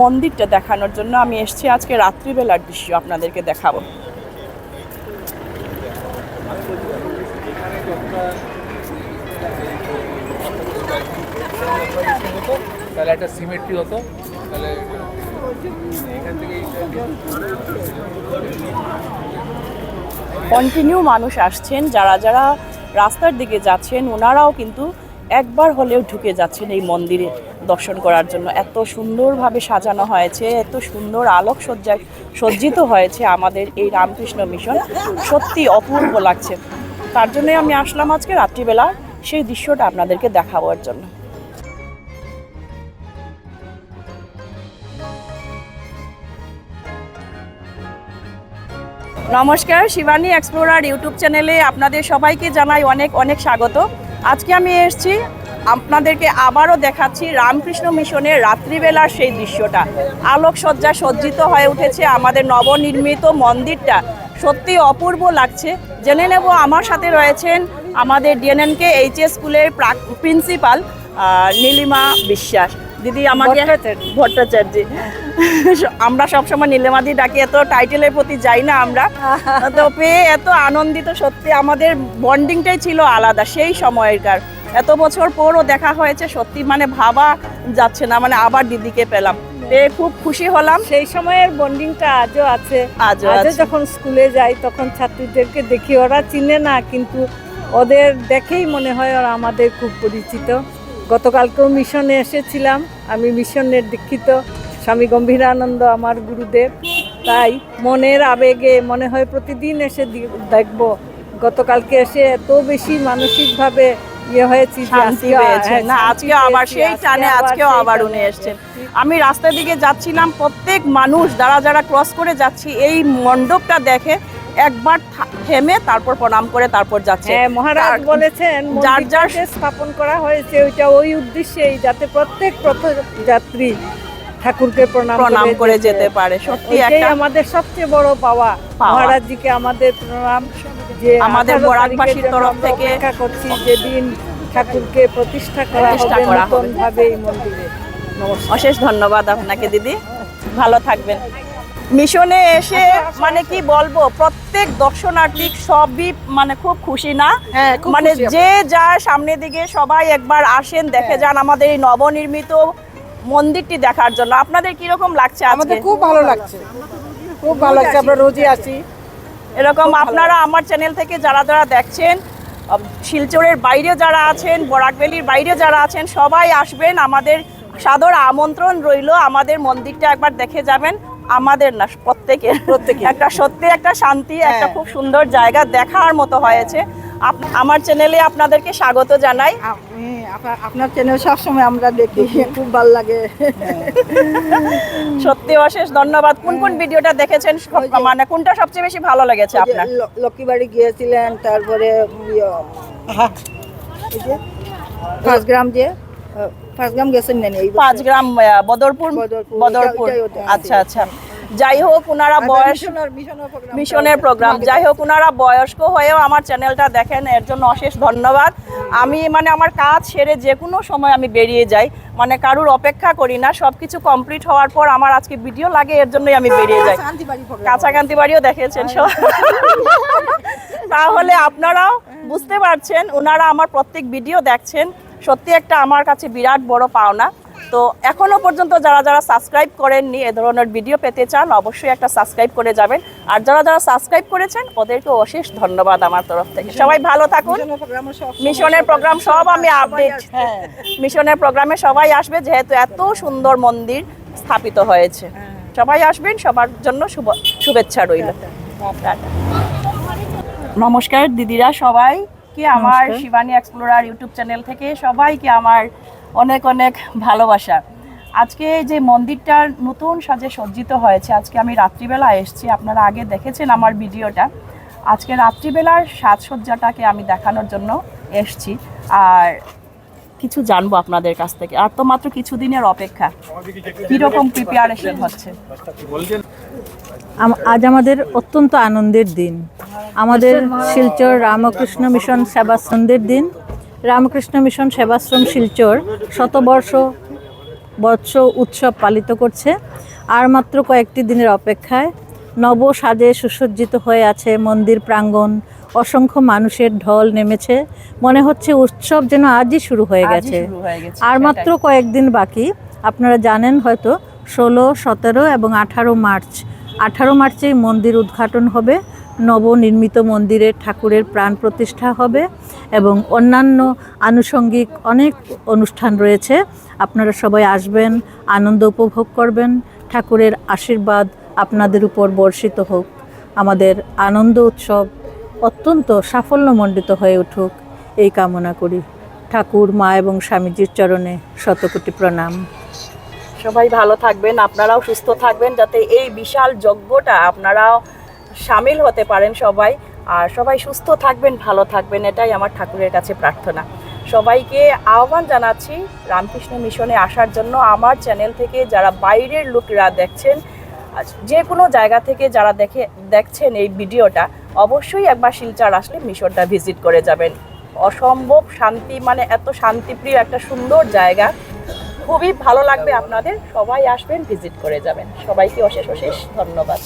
মন্দিরটা দেখানোর জন্য আমি এসেছি। আজকে রাত্রিবেলার দৃশ্য আপনাদেরকে দেখাবো। তাহলে একটা সিমেট্রি হতো। তাহলে কন্টিনিউ মানুষ আসছেন যারা যারা রাস্তার দিকে যাচ্ছেন ওনারাও কিন্তু একবার হলেও ঢুকে যাচ্ছেন এই মন্দিরে দর্শন করার জন্য। এত সুন্দরভাবে সাজানো হয়েছে, এত সুন্দর আলোকসজ্জায় সজ্জিত হয়েছে আমাদের এই রামকৃষ্ণ মিশন। সত্যি অপূর্ব লাগছে। তার জন্যই আমি আসলাম আজকে রাত্রিবেলা। সেই দৃশ্যটা আপনাদেরকে দেখাবার জন্য। নমস্কার, শিবানী এক্সপ্লোরার ইউটিউব চ্যানেলে আপনাদের সবাইকে জানাই অনেক অনেক স্বাগত। আজকে আমি এসেছি, আপনাদেরকে আবারও দেখাচ্ছি রামকৃষ্ণ মিশনের রাত্রিবেলার সেই দৃশ্যটা। আলোকসজ্জা সজ্জিত হয়ে উঠেছে আমাদের নবনির্মিত মন্দিরটা। সত্যি অপূর্ব লাগছে। জেনে নেব আমার সাথে রয়েছেন আমাদের ডিএনএনকে এইচএস স্কুলের প্রাক প্রিন্সিপাল নীলিমা বিশ্বাস। দিদি আমাকে ভট্টাচার্য। আমরা সবসময় নীলিমাদি ডাকি এত টাইটেলের প্রতি যাই না আমরা। তো পেয়ে এত আনন্দিত সত্যি আমাদের বন্ডিংটাই ছিল আলাদা সেই সময়কার। এত বছর পরও দেখা হয়েছে সত্যি মানে ভাবা যাচ্ছে না মানে আবার দিদিকে পেলাম। খুব খুশি হলাম। সেই সময়ের বন্ডিংটা আজও আছে। আজও আজও আছে। যখন স্কুলে যাই তখন ছাত্রীদেরকে দেখি ওরা চিনে না কিন্তু ওদের দেখেই মনে হয় ওরা আমাদের খুব পরিচিত। গতকালকেও মিশনে এসেছিলাম। আমি মিশনের দীক্ষিত স্বামী গম্ভীরানন্দ আমার গুরুদেব। তাই মনের আবেগে মনে হয় প্রতিদিন এসে দেখব। গতকালকে এসে এত বেশি মানসিকভাবে ইয়ে হয়েছি হ্যাঁ, না শান্তি আজকে আবার সেই টানে আজকেও আবার উনি এসছেন। আমি রাস্তার দিকে যাচ্ছিলাম প্রত্যেক মানুষ যারা যারা ক্রস করে যাচ্ছি এই মণ্ডপটা দেখে একবার থেমে তারপর প্রণাম করে তারপর যাচ্ছে। হ্যাঁ মহারাজ বলেছেন যার যার স্থাপন করা হয়েছে ওইটা ওই উদ্দেশ্যেই যাতে প্রত্যেক পথযাত্রী ঠাকুরকে প্রণাম প্রণাম করে যেতে পারে। সত্যি একটা আমাদের সবচেয়ে বড় পাওয়া। মহারাজজিকে আমাদের প্রণাম যে আমাদের বরাকবাসীর তরফ থেকে- অপেক্ষা করছি যেদিন ঠাকুরকে প্রতিষ্ঠা করা হবে। নতুন ভাবে এই মন্দিরে। অশেষ ধন্যবাদ আপনাকে দিদি। ভালো থাকবেন। মিশনে এসে মানে কি বলব প্রত্যেক দর্শনার্থী সবই মানে খুব খুশি না? হ্যাঁ মানে যে যার সামনের দিকে সবাই একবার আসেন দেখে হ্যাঁ। যান আমাদের এই নবনির্মিত মন্দিরটি দেখার জন্য। আপনাদের কি রকম লাগছে আমাদের খুব ভালো লাগছে। খুব ভালো লাগছে আমরা রোজই আসি। এরকম আপনারা আমার চ্যানেল থেকে যারা যারা দেখছেন শিলচরের বাইরে যারা আছেন বরাকবেলির বাইরে যারা আছেন সবাই আসবেন। আমাদের সাদর আমন্ত্রণ রইল। আমাদের মন্দিরটা একবার দেখে যাবেন। আমাদের না প্রত্যেকের। প্রত্যেকের। একটা সত্যি একটা শান্তি একটা হ্যাঁ। খুব সুন্দর জায়গা দেখার মতো হয়েছে। আমার চ্যানেলে আপনাদেরকে স্বাগত জানাই। আপনার- চ্যানেল সবসময় আমরা দেখি খুব ভালো লাগে। সত্যি অশেষ ধন্যবাদ। কোন কোন ভিডিওটা দেখেছেন? মানে কোনটা সবচেয়ে বেশি ভালো লেগেছে আপনার? ল- লক্ষ্মীবাড়ি গিয়েছিলেন তারপরে ইয়ে, হ্যাঁ, যে পাঁচ গ্রাম গেছেন পাঁচ বদরপুর। বদরপুর, ওইটাই ওটা আচ্ছা আচ্ছা যাই হোক ওনারা বয়স মিশনের- প্রোগ্রাম যাই হোক ওনারা বয়স্ক হয়েও আমার চ্যানেলটা দেখেন এর জন্য অশেষ ধন্যবাদ। আমি মানে আমার কাজ সেরে যে কোনো সময় আমি বেরিয়ে যাই। মানে কারুর অপেক্ষা করি না। সব কিছু কমপ্লিট হওয়ার পর আমার আজকে ভিডিও লাগে এর জন্যই আমি বেরিয়ে যাই। program। বাড়িও দেখেছেন সব। তাহলে আপনারাও বুঝতে পারছেন ওনারা আমার প্রত্যেক ভিডিও দেখছেন। সত্যি একটা আমার কাছে বিরাট বড় পাওনা। তো এখনও পর্যন্ত যারা যারা সাবস্ক্রাইব করেননি এ ধরনের ভিডিও পেতে চান অবশ্যই একটা সাবস্ক্রাইব করে যাবেন। আর যারা যারা সাবস্ক্রাইব করেছেন ওদেরকে অশেষ ধন্যবাদ আমার তরফ থেকে। সবাই ভালো থাকুন। মিশনের প্রোগ্রাম সব আমি সবাই আপডেট হ্যাঁ। মিশনের প্রোগ্রামে সবাই আসবে যেহেতু এত সুন্দর মন্দির স্থাপিত হয়েছে। সবাই আসবেন সবার জন্য শুভ শুভেচ্ছা রইল। নমস্কার দিদিরা সবাইকে আমার। শিবানী এক্সপ্লোরার ইউটিউব চ্যানেল থেকে সবাইকে আমার অনেক অনেক ভালোবাসা। আজকে যে মন্দিরটা নতুন সাজে সজ্জিত হয়েছে আজকে আমি রাত্রিবেলা এসেছি আপনারা আগে দেখেছেন আমার ভিডিওটা। আজকে রাত্রিবেলার সাজসজ্জাটাকে আমি দেখানোর জন্য এসছি আর কিছু জানব আপনাদের কাছ থেকে। আর তো মাত্র কিছুদিনের অপেক্ষা কীরকম প্রিপারেশন হচ্ছে? আজ আমাদের অত্যন্ত আনন্দের দিন। আমাদের শিলচর রামকৃষ্ণ মিশন সেবাশ্রমদের দিন। রামকৃষ্ণ মিশন সেবাশ্রম শিলচর শতবর্ষ বৎস উৎসব পালিত করছে। আর মাত্র কয়েকটি দিনের অপেক্ষায় নব সাজে সুসজ্জিত হয়ে আছে মন্দির প্রাঙ্গণ। অসংখ্য মানুষের ঢল নেমেছে। মনে হচ্ছে উৎসব যেন আজই শুরু হয়ে গেছে। আর। মাত্র কয়েকদিন বাকি। আপনারা জানেন হয়তো ষোলো, সতেরো এবং আঠারো মার্চ। আঠারো মার্চেই মন্দির উদ্ঘাটন হবে। নবনির্মিত মন্দিরে ঠাকুরের প্রাণ প্রতিষ্ঠা হবে এবং অন্যান্য আনুষঙ্গিক অনেক অনুষ্ঠান রয়েছে। আপনারা সবাই আসবেন, আনন্দ উপভোগ করবেন। ঠাকুরের আশীর্বাদ আপনাদের উপর বর্ষিত হোক। আমাদের আনন্দ উৎসব অত্যন্ত সাফল্যমণ্ডিত হয়ে উঠুক। এই কামনা করি। ঠাকুর, মা এবং স্বামীজির চরণে শতকোটি প্রণাম। সবাই ভালো থাকবেন, আপনারাও সুস্থ থাকবেন, যাতে এই বিশাল যজ্ঞটা আপনারাও সামিল হতে পারেন সবাই। আর সবাই সুস্থ থাকবেন, ভালো থাকবেন, এটাই আমার ঠাকুরের কাছে প্রার্থনা। সবাইকে আহ্বান জানাচ্ছি রামকৃষ্ণ মিশনে আসার জন্য আমার চ্যানেল থেকে যারা বাইরের লোকেরা দেখছেন যে কোনো জায়গা থেকে যারা দেখে, দেখছেন এই ভিডিওটা, অবশ্যই একবার শিলচর আসলে মিশনটা ভিজিট করে যাবেন। অসম্ভব শান্তি মানে এত শান্তিপ্রিয় একটা সুন্দর জায়গা। খুবই ভালো লাগবে আপনাদের। সবাই আসবেন ভিজিট করে যাবেন। সবাইকে অশেষ অশেষ ধন্যবাদ।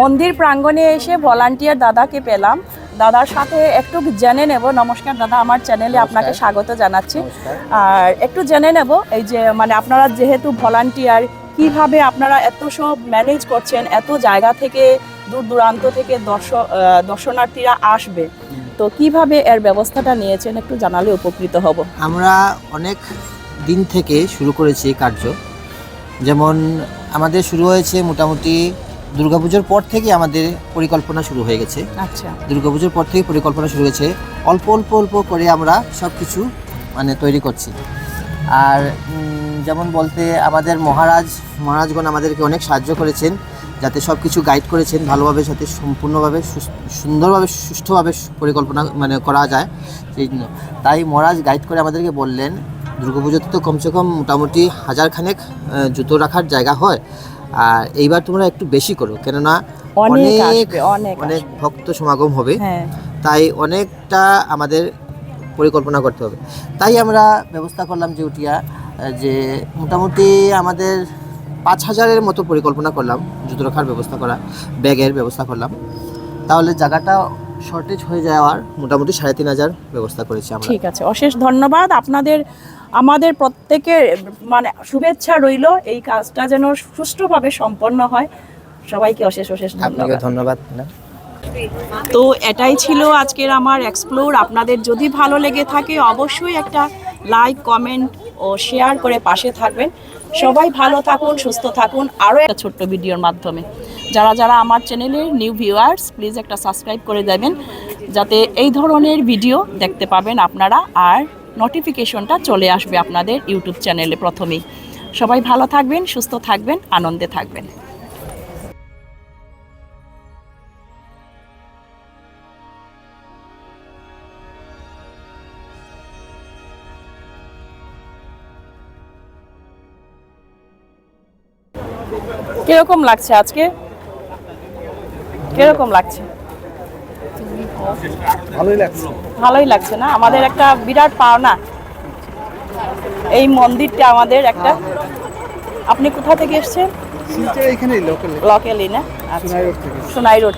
মন্দির প্রাঙ্গণে এসে ভলান্টিয়ার দাদাকে পেলাম। দাদার সাথে একটু জেনে নেব। নমস্কার দাদা আমার চ্যানেলে আপনাকে স্বাগত জানাচ্ছি। আর একটু জেনে নেব এই যে মানে আপনারা যেহেতু ভলান্টিয়ার কীভাবে আপনারা এত সব ম্যানেজ করছেন এত জায়গা থেকে দূর দূরান্ত থেকে দর্শক দর্শনার্থীরা আসবে। তো কীভাবে এর ব্যবস্থাটা নিয়েছেন? একটু জানালে উপকৃত হব। আমরা অনেক দিন থেকে শুরু করেছি কার্য। যেমন আমাদের শুরু হয়েছে মোটামুটি দুর্গাপুজোর পর থেকে আমাদের পরিকল্পনা শুরু হয়ে গেছে। আচ্ছা। দুর্গাপুজোর পর থেকে পরিকল্পনা শুরু হয়েছে। অল্প অল্প অল্প করে আমরা সব কিছু মানে তৈরি করছি। আর যেমন বলতে আমাদের মহারাজ মহারাজগণ আমাদেরকে অনেক সাহায্য করেছেন যাতে সব কিছু গাইড করেছেন ভালোভাবে যাতে সম্পূর্ণভাবে সুন্দরভাবে সুষ্ঠুভাবে পরিকল্পনা মানে করা যায়। সেই জন্য। তাই মহারাজ গাইড করে আমাদেরকে বললেন দুর্গাপুজোতে তো কমসে কম মোটামুটি হাজার খানেক জুতো রাখার জায়গা হয়। আর এইবার তোমরা একটু বেশি করো কেননা অনেক অনেক অনেক ভক্ত সমাগম হবে। হ্যাঁ। তাই অনেকটা আমাদের পরিকল্পনা করতে হবে। তাই আমরা ব্যবস্থা করলাম যে উঠিয়া যে মোটামুটি আমাদের পাঁচ হাজারের মতো পরিকল্পনা করলাম জুতো রাখার ব্যবস্থা করা ব্যাগের ব্যবস্থা করলাম। তাহলে জায়গাটা শর্টেজ হয়ে যাওয়ার মোটামুটি সাড়ে তিন হাজার ব্যবস্থা করেছি আমরা। ঠিক আছে অশেষ ধন্যবাদ। আপনাদের আমাদের প্রত্যেকের মানে শুভেচ্ছা রইল। এই কাজটা যেন সুষ্ঠুভাবে সম্পন্ন হয়। সবাইকে অশেষ অশেষ আপনাকে ধন্যবাদ ধন্যবাদ তো এটাই ছিল আজকের আমার এক্সপ্লোর আপনাদের যদি ভালো লেগে থাকে অবশ্যই একটা লাইক কমেন্ট ও শেয়ার করে পাশে থাকবেন। সবাই ভালো থাকুন সুস্থ থাকুন। আরও একটা ছোট্ট ভিডিওর মাধ্যমে। যারা যারা আমার চ্যানেলের নিউ ভিউয়ার্স প্লিজ একটা সাবস্ক্রাইব করে দেবেন। যাতে এই ধরনের ভিডিও দেখতে পাবেন আপনারা। আর নোটিফিকেশনটা চলে আসবে আপনাদের ইউটিউব চ্যানেলে প্রথমেই। সবাই ভালো থাকবেন, সুস্থ থাকবেন, আনন্দে থাকবেন। কীরকম লাগছে আজকে? কীরকম লাগছে? ভালোই লাগছে। ভালোই লাগছে না? আমাদের একটা বিরাট পাওনা। এই মন্দিরটা আমাদের একটা আপনি কোথা থেকে এসছেন? এখানে লোকালি না? আচ্ছা। সোনাই রোড থেকে। সোনাই রোড